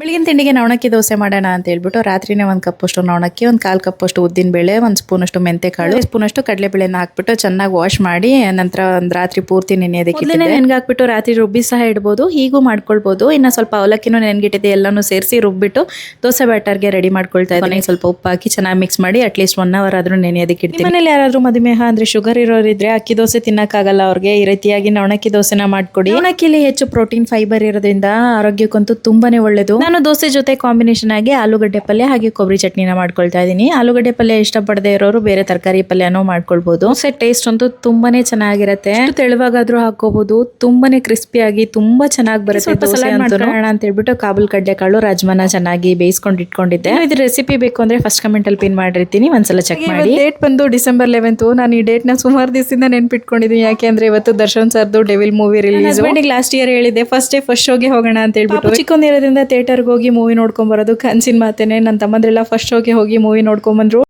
ಬೆಳಗಿನ ತಿಂಡಿಗೆ ನವಣಕ್ಕಿ ದೋಸೆ ಮಾಡೋಣ ಅಂತ ಹೇಳ್ಬಿಟ್ಟು ರಾತ್ರಿನೇ ಒಂದು ಕಪ್ಪಷ್ಟು ನವಣಕ್ಕಿ ಒಂದು ಕಾಲು ಕಪ್ಪಷ್ಟು ಉದ್ದಿನ ಬೇಳೆ ಒಂದು ಸ್ಪೂನಷ್ಟು ಮೆಂತೆ ಕಾಳು ಸ್ಪೂನಷ್ಟು ಕಡಲೆಬೇಳೆನ ಹಾಕ್ಬಿಟ್ಟು ಚೆನ್ನಾಗಿ ವಾಶ್ ಮಾಡಿ ನಂತರ ಒಂದು ರಾತ್ರಿ ಪೂರ್ತಿ ನೆನೆಯೋದಕ್ಕೆ ನೆನ್ಗೆ ಹಾಕ್ಬಿಟ್ಟು ರಾತ್ರಿ ರುಬ್ಬಿ ಸಹ ಇಡ್ಬೋದು ಹೀಗೂ ಮಾಡ್ಕೊಳ್ಬೋದು. ಇನ್ನು ಸ್ವಲ್ಪ ಅವಲಕ್ಕಿನೂ ನೆನಗಿಟ್ಟಿದೆ ಎಲ್ಲನೂ ಸೇರಿಸಿ ರುಬ್ಬಿಟ್ಟು ದೋಸೆ ಬ್ಯಾಟರ್ಗೆ ರೆಡಿ ಮಾಡ್ಕೊಳ್ತಾ ಇದ್ದೀನಿ. ಸ್ವಲ್ಪ ಉಪ್ಪು ಹಾಕಿ ಚೆನ್ನಾಗಿ ಮಿಕ್ಸ್ ಮಾಡಿ ಅಟ್ಲೀಸ್ಟ್ ಒನ್ ಅವರ್ ಆದ್ರೂ ನೆನೆಯೋದಕ್ಕೆ ಇಡ್ತೀನಿ. ಮನೇಲಿ ಯಾರಾದರೂ ಮಧುಮೇಹ ಅಂದರೆ ಶುಗರ್ ಇರೋರಿದ್ರೆ ಅಕ್ಕಿ ದೋಸೆ ತಿನ್ನೋಕ್ಕಾಗಲ್ಲ ಅವ್ರಿಗೆ ಈ ರೀತಿಯಾಗಿ ನವಣಕ್ಕಿ ದೋಸೆನ ಮಾಡ್ಕೊಡಿ. ನವಣಕ್ಕಿಲಿ ಹೆಚ್ಚು ಪ್ರೋಟೀನ್ ಫೈಬರ್ ಇರೋದ್ರಿಂದ ಆರೋಗ್ಯಕ್ಕಂತೂ ತುಂಬಾನೇ ಒಳ್ಳೇದು. ನಾನು ದೋಸೆ ಜೊತೆ ಕಾಂಬಿನೇಷನ್ ಆಗಿ ಆಲೂಗಡ್ಡೆ ಪಲ್ಯ ಹಾಗೆ ಕೊಬ್ಬರಿ ಚಟ್ನಿನ ಮಾಡ್ಕೊಳ್ತಾ ಇದ್ದೀನಿ ಆಲೂಗಡ್ಡೆ ಪಲ್ಯ ಇಷ್ಟಪಡದೆ ಇರೋರು ಬೇರೆ ತರಕಾರಿ ಪಲ್ಯನೂ ಮಾಡ್ಕೊಳ್ಬಹುದು ದೋಸೆ ಟೇಸ್ಟ್ ಅಂತೂ ತುಂಬಾನೇ ಚೆನ್ನಾಗಿರುತ್ತೆ. ತೆಳುವಾಗಾದ್ರೂ ಹಾಕೋಬಹುದು ತುಂಬಾನೇ ಕ್ರಿಸ್ಪಿ ಆಗಿ ತುಂಬಾ ಚೆನ್ನಾಗಿ ಬರುತ್ತೆ ಅಂತ ಹೇಳ್ಬಿಟ್ಟು ಕಾಬೂಲ್ ಕಡ್ಲೆ ಕಾಳು ರಾಜ್ಮಾನ ಚೆನ್ನಾಗಿ ಬೇಯಿಸ್ಕೊಂಡು ಇಟ್ಕೊಂಡಿದ್ದೆ. ಇದು ರೆಸಿಪಿ ಬೇಕು ಅಂದ್ರೆ ಫಸ್ಟ್ ಕಮೆಂಟ್ ಅಲ್ಲಿ ಪಿನ್ ಮಾಡಿರ್ತೀನಿ. ಒಂದ್ಸಲ ಚೆಕ್ ಮಾಡಿ. ಡೇಟ್ ಬಂದು ಡಿಸೆಂಬರ್ ಲೆವೆಂತ್ ನಾನು ಈ ಡೇಟ್ನ ಸುಮಾರು ದಿವಸದಿಂದ ನೆನ್ಪಿಟ್ಕೊಂಡಿದ್ದೀನಿ. ಯಾಕೆ ಅಂದ್ರೆ ಇವತ್ತು ದರ್ಶನ್ ಸರ್ದು Devil movie release last year ಹೇಳಿದ್ದೆ ಫಸ್ಟ್ ಡೇ ಫಸ್ಟ್ ಶೋಗೆ ಹೋಗೋಣ ಅಂತ ಹೇಳ್ಬಿಟ್ಟು. ಚಿಕ್ಕಂದಿರೋದ್ರಿಂದ ಥಿಯೇಟರ್ಗೆ ಹೋಗಿ ಮೂವಿ ನೋಡ್ಕೊಂಡ್ಬರೋದು ಕನ್ಸಿನ ಮಾತೇನೆ. ನನ್ನ ತಮ್ಮಂದ್ರೆಲ್ಲ ಫಸ್ಟ್ ಶೋಗೆ ಹೋಗಿ ಮೂವಿ ನೋಡ್ಕೊಂಡು ಬಂದ್ರು.